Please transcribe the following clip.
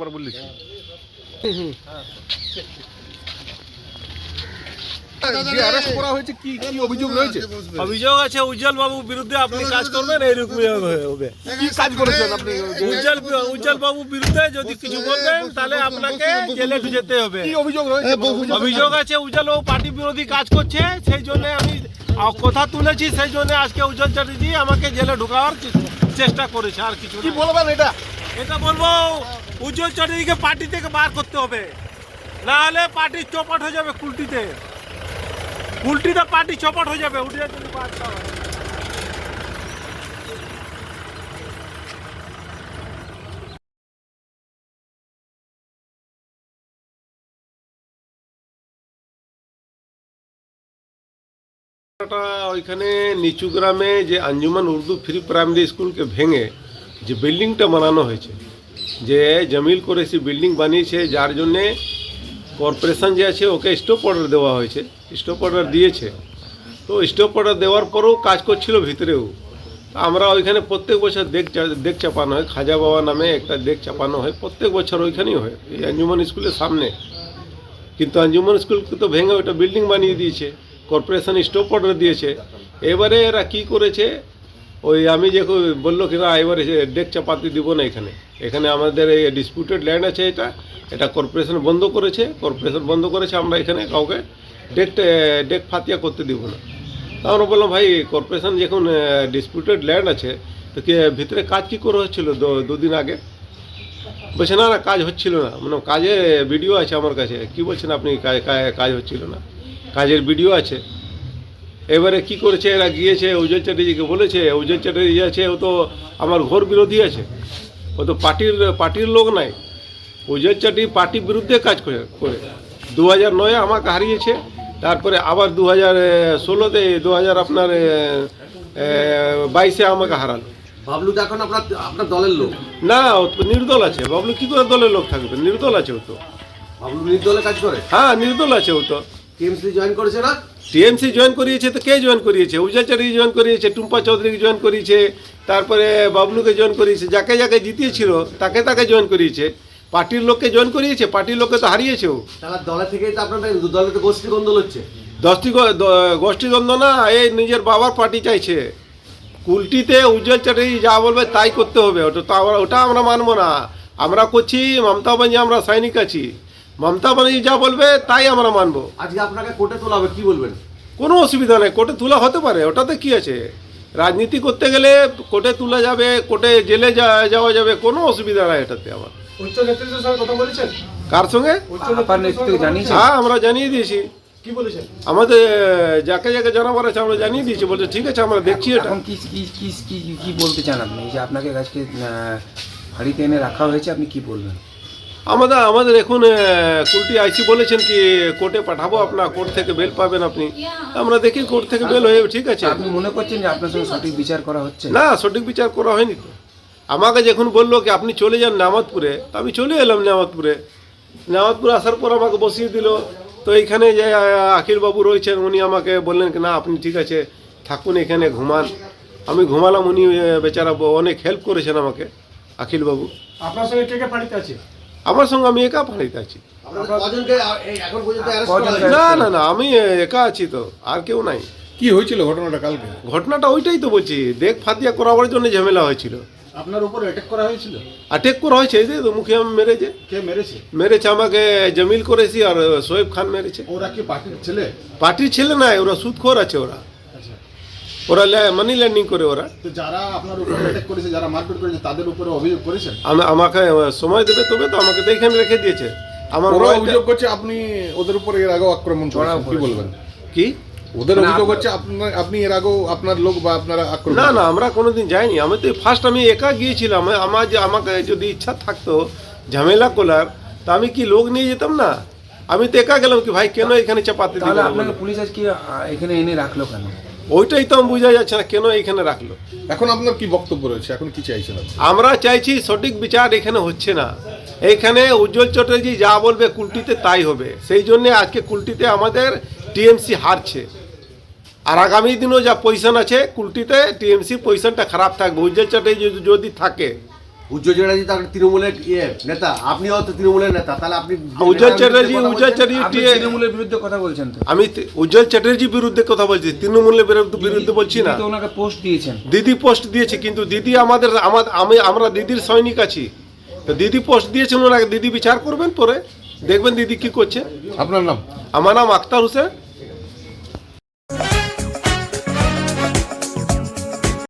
আবার বলেছি যে অ্যারেস্ট করা হয়েছে কি কি অভিযোগ আছে উজ্জ্বল বাবুর বিরুদ্ধে আপনি কাজ করবেন এইরকমই হবে কি কাজ করেছেন আপনি? উজ্জ্বল উজ্জ্বল বাবুর বিরুদ্ধে যদি কিছু বলবেন তাহলে আপনাকে জেলে যেতে হবে। অভিযোগ অভিযোগ আছে উজ্জ্বল বাবু পার্টি বিরোধী কাজ করছে সেই জন্য আমি কথা তুলেছি সেই জন্য আজকে উজ্জ্বল চ্যাটার্জি আমাকে জেলে ঢুকাবার চে- চেষ্টা করেছে আর কিছু কি বলবেন এটা? এটা বলব উজ্জ্বল চ্যাটার্জিকে পার্টি থেকে বার করতে হবে। না হলে পার্টি চপাট হয়ে যাবে কুলটিতে। কুলটিতে পার্টি চপাট হয়ে যাবে, উঠে যদি ওইখানে নিচু গ্রামে যে আঞ্জুমান উর্দু ফ্রি প্রাইমারি স্কুলকে ভেঙে যে বিল্ডিংটা বানানো হয়েছে যে জমিল করে সে বিল্ডিং বানিয়েছে, যার জন্যে কর্পোরেশন যে আছে, ওকে স্টপ অর্ডার দেওয়া হয়েছে। স্টপ অর্ডার দিয়েছে। তো স্টপ অর্ডার দেওয়ার পরেও কাজ করছিল ভিতরেও। আমরা ওইখানে প্রত্যেক বছর দেখ দেখ চাপানো হয়। খাজা বাবা নামে একটা দেখ চাপানো হয়। প্রত্যেক বছর ওইখানেই হয়, এই আঞ্জুমান স্কুলের সামনে। কিন্তু আঞ্জুমান স্কুলকে তো ভেঙে ওটা বিল্ডিং বানিয়ে দিয়েছে। কর্পোরেশন স্টপ অর্ডার দিয়েছে। এবারে এরা কি করেছে ওই আমি যে বলল কি না এবারে ডেক চাপাতি দিব না এখানে। এখানে আমাদের এই ডিসপিউটেড ল্যান্ড আছে এটা। এটা কর্পোরেশন বন্ধ করেছে। কর্পোরেশন বন্ধ করেছে, আমরা এখানে কাউকে ডেক ডেক ফাতিয়া করতে দিব না। তা আমরা বললাম, ভাই কর্পোরেশন যখন ডিসপিউটেড ল্যান্ড আছে, তো কে, ভিতরে কাজ কী করে হচ্ছিল দুদিন আগে? বলছে, না না, কাজ হচ্ছিল না। মানে কাজে ভিডিও আছে আমার কাছে। কি বলছেন আপনি? কাজ হচ্ছিল না। কাজের ভিডিও আছে। এবারে কি করেছে? এরা গিয়েছে উজ্জ্বল চ্যাটার্জিকে বলেছে উজ্জ্বল চ্যাটার্জি আছে ও তো আমার ঘোর বিরোধী আছে। ও তো পার্টির পার্টির লোক নাই উজ্জ্বল চ্যাটার্জি পার্টির বিরুদ্ধে কাজ করে করে। দু হাজার নয়ে আমাকে হারিয়েছে তারপরে আবার দু হাজার ষোলোতে দু হাজার আপনার বাইশে আমাকে হারালো। বাবলু তো এখন আপনার আপনার দলের লোক। না ও তো নির্দল আছে। বাবলু কি করে দলের লোক থাকবে? নির্দল আছে ও তো। বাবলু নির্দলে কাজ করে? হ্যাঁ নির্দল আছে ও তো। টিএমসি জয়েন করেছে না? টিএমসি জয়েন করিয়েছে তো কে জয়েন করিয়েছে? চ্যাটার্জি জয়েন করিয়েছে টুম্পা চৌধুরীকে জয়েন করিয়েছে তারপরে বাবলুকে জয়েন করিয়েছে যাকে যাকে জিতিয়েছিল তাকে তাকে জয়েন করিয়েছে। পার্টির লোককে জয়েন করিয়েছে পার্টির লোককে তো হারিয়েছে ও দলে থেকেই তো আপনার দলে তো গোষ্ঠী গন্ডল হচ্ছে। দশটি গোষ্ঠী দ- গোষ্ঠীদ্বন্দ্ব না এই নিজের বাবার পার্টি চাইছে। কুলটিতে উজ্জ্বল চ্যাটার্জি যা বলবে তাই করতে হবে ওটা তো আমরা ওটা আমরা মানবো না। আমরা করছি মমতা ব্যানার্জি আমরা সৈনিক আছি। মমতা ব্যানার্জি যা বলবে তাই আমরা মানবো। আজকে আপনাকে কোর্টে তোলা হবে কি বলবেন? কোনো অসুবিধা নেই কোর্টে তোলা হতে পারে ওটাতে কি আছে? রাজনীতি করতে গেলে কোর্টে তোলা যাবে কোর্টে জেলে যাওয়া যাবে কোনো অসুবিধা নাই এটাতে আমার। উচ্চ নেতৃত্বের সঙ্গে কথা বলেছেন? কার সঙ্গে? হ্যাঁ আমরা জানিয়ে দিয়েছি। কি বলেছেন? আমাদের যাকে যাকে জানাবার আছে আমরা জানিয়ে দিয়েছি বলছে ঠিক আছে আমরা দেখছি এটা। এখন কি কি কি কি কি বলতে চান আপনি? যে আপনাকে আজকে হাড়িতে এনে রাখা হয়েছে আপনি কি বলবেন? আমাদের আমাদের এখন কুলটি আইসি বলেছেন কি কোর্টে পাঠাবো আপনার কোর্ট থেকে বেল পাবেন আপনি। আমরা দেখি কোর্ট থেকে বেল হয়ে ঠিক আছে। আপনি মনে করছেন যে আপনার সঙ্গে সঠিক বিচার করা হচ্ছে? না সঠিক বিচার করা হয়নি তো। আমাকে যখন বলল কি আপনি চলে যান নামাজপুরে তো আমি চলে এলাম নামাজপুরে। নামাজপুরে আসার পর আমাকে বসিয়ে দিল। তো এইখানে যে আহ, আখিল বাবু রয়েছেন উনি আমাকে বললেন কি না আপনি ঠিক আছে থাকুন এখানে ঘুমান। আমি ঘুমালাম উনি বেচারা অনেক হেল্প করেছেন আমাকে আখিলবাবু আপনার সঙ্গে কে কে পাড়িতে আছে? আমার সঙ্গে আমি একা ফাঁড়িতে আছি? না না না আমি একা আছি তো আর কেউ নাই। কি হয়েছিল ঘটনাটা কালকে? ঘটনাটা ওইটাই তো বলছি দেখ ফাতিয়া করাবার জন্য ঝামেলা হয়েছিল। আপনার উপর অ্যাটাক করা হয়েছিল? অ্যাটেক করা হয়েছে এই তো মুখে আমি মেরেছে। কে মেরেছে? মেরেছে আমাকে জমিল করেছি আর সোয়েব খান মেরেছে। ওরা কি পার্টির ছেলে? পার্টির ছেলে নাই ওরা সুদখোর আছে ওরা। ওরা মানি ল্যান্ডিং করে ওরা। তো যারা আপনার উপর অ্যাটাক করেছে যারা মারপিট করেছে তাদের উপরে অভিযোগ করেছেন? আমি আমাকে সময় দেবে তবে তো আমাকে তো এখানে রেখে দিয়েছে। আমার ওরা অভিযোগ করছে আপনি ওদের উপর এর আগেও আক্রমণ করেছেন কি বলবেন? কি? ওদের অভিযোগ হচ্ছে আপনি এর আগেও আপনার লোক বা আপনারা আক্রমণ না না আমরা কোনোদিন যাইনি। আমি তো ফার্স্ট আমি একা গিয়েছিলাম। আমার যে আমাকে যদি ইচ্ছা থাকতো ঝামেলা করার তা আমি কি লোক নিয়ে যেতাম না? আমি তো একা গেলাম কি ভাই কেন এখানে চাপাতে দিল? তাহলে আপনাকে পুলিশ আজকে এখানে এনে রাখল কেন? ওইটাই তো আমি বোঝা যাচ্ছে না কেন এখানে রাখল? এখন আপনার কি বক্তব্য রয়েছে? এখন কি চাইছেন? আমরা চাইছি সঠিক বিচার এখানে হচ্ছে না। এইখানে উজ্জ্বল চট্টোপাধ্যায় যা বলবে কুলটিতে তাই হবে। সেই জন্য আজকে কুলটিতে আমাদের টিএমসি হারছে। আর আগামী দিনও যা পজিশন আছে কুলটিতে টিএমসি পজিশনটা খারাপ থাকবে। উজ্জ্বল যদি- যদি থাকে উজ্জ্বল চ্যাটার্জি তো তৃণমূলের ইয়ে নেতা। আপনিও তো তৃণমূলের নেতা তাহলে আপনি উজ্জ্বল চ্যাটার্জি উজ্জ্বল চ্যাটার্জি তৃণমূলের বিরুদ্ধে কথা বলছেন তো। আমি উজ্জ্বল চ্যাটার্জির বিরুদ্ধে কথা বলছি তৃণমূলের বিরুদ্ধে বিরুদ্ধে বলছি না। ওনাকে পোস্ট দিয়েছেন। দিদি পোস্ট দিয়েছে কিন্তু দিদি আমাদের আমাদের আমি আমরা দিদির সৈনিক আছি। তো দিদি পোস্ট দিয়েছেন ওনাকে দিদি বিচার করবেন পরে। দেখবেন দিদি কি করছে। আপনার নাম? আমার নাম আক্তার হোসেন।